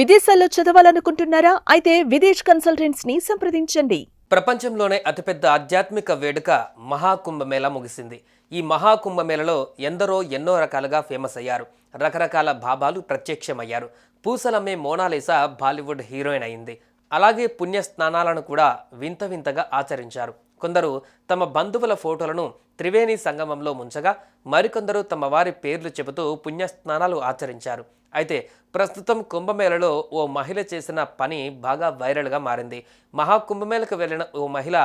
విదేశాల్లో చదవాలనుకుంటున్నారా? అయితే విదేశ్ కన్సల్టెంట్స్ని సంప్రదించండి. ప్రపంచంలోనే అతిపెద్ద ఆధ్యాత్మిక వేడుక మహాకుంభమేళ ముగిసింది. ఈ మహాకుంభమేళలో ఎందరో ఎన్నో రకాలుగా ఫేమస్ అయ్యారు. రకరకాల భాభాలు ప్రత్యక్షమయ్యారు. పూసలమ్మే మోనాలిసా బాలీవుడ్ హీరోయిన్ అయింది. అలాగే పుణ్యస్నానాలను కూడా వింత వింతగా ఆచరించారు. కొందరు తమ బంధువుల ఫోటోలను త్రివేణి సంగమంలో ముంచగా మరికొందరు తమ వారి పేర్లు చెబుతూ పుణ్య స్నానాలు ఆచరించారు. అయితే ప్రస్తుతం కుంభమేళలో ఓ మహిళ చేసిన పని బాగా వైరల్గా మారింది. మహాకుంభమేళకు వెళ్ళిన ఓ మహిళ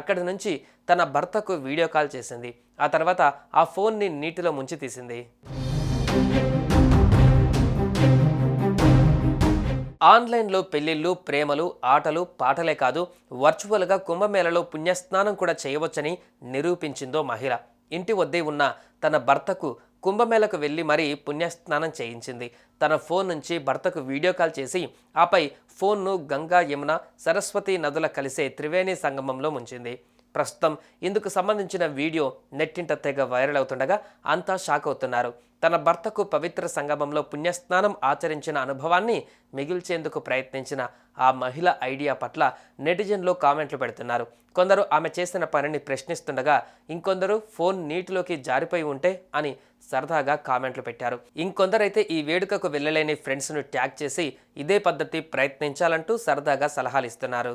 అక్కడి నుంచి తన భర్తకు వీడియో కాల్ చేసింది. ఆ తర్వాత ఆ ఫోన్ని నీటిలో ముంచి తీసింది. ఆన్లైన్లో పెళ్ళిళ్ళు ప్రేమలు ఆటలు పాటలే కాదు వర్చువల్గా కుంభమేళలో పుణ్యస్నానం కూడా చేయవచ్చని నిరూపించిందో మహిళ. ఇంటి వద్దే ఉన్న తన భర్తకు కుంభమేళకు వెళ్ళి మరీ పుణ్యస్నానం చేయించింది. తన ఫోన్ నుంచి భర్తకు వీడియో కాల్ చేసి ఆపై ఫోన్ను గంగా యమున సరస్వతి నదుల కలిసే త్రివేణి సంగమంలో ముంచింది. ప్రస్తుతం ఇందుకు సంబంధించిన వీడియో నెట్టింట తెగ వైరల్ అవుతుండగా అంతా షాక్ అవుతున్నారు. తన భర్తకు పవిత్ర సంగమంలో పుణ్యస్నానం ఆచరించిన అనుభవాన్ని మిగిల్చేందుకు ప్రయత్నించిన ఆ మహిళ ఐడియా పట్ల నెటిజన్లో కామెంట్లు పెడుతున్నారు. కొందరు ఆమె చేసిన పనిని ప్రశ్నిస్తుండగా ఇంకొందరు ఫోన్ నీటిలోకి జారిపోయి ఉంటే అని సరదాగా కామెంట్లు పెట్టారు. ఇంకొందరైతే ఈ వేడుకకు వెళ్ళలేని ఫ్రెండ్స్ను ట్యాగ్ చేసి ఇదే పద్ధతి ప్రయత్నించాలంటూ సరదాగా సలహాలు ఇస్తున్నారు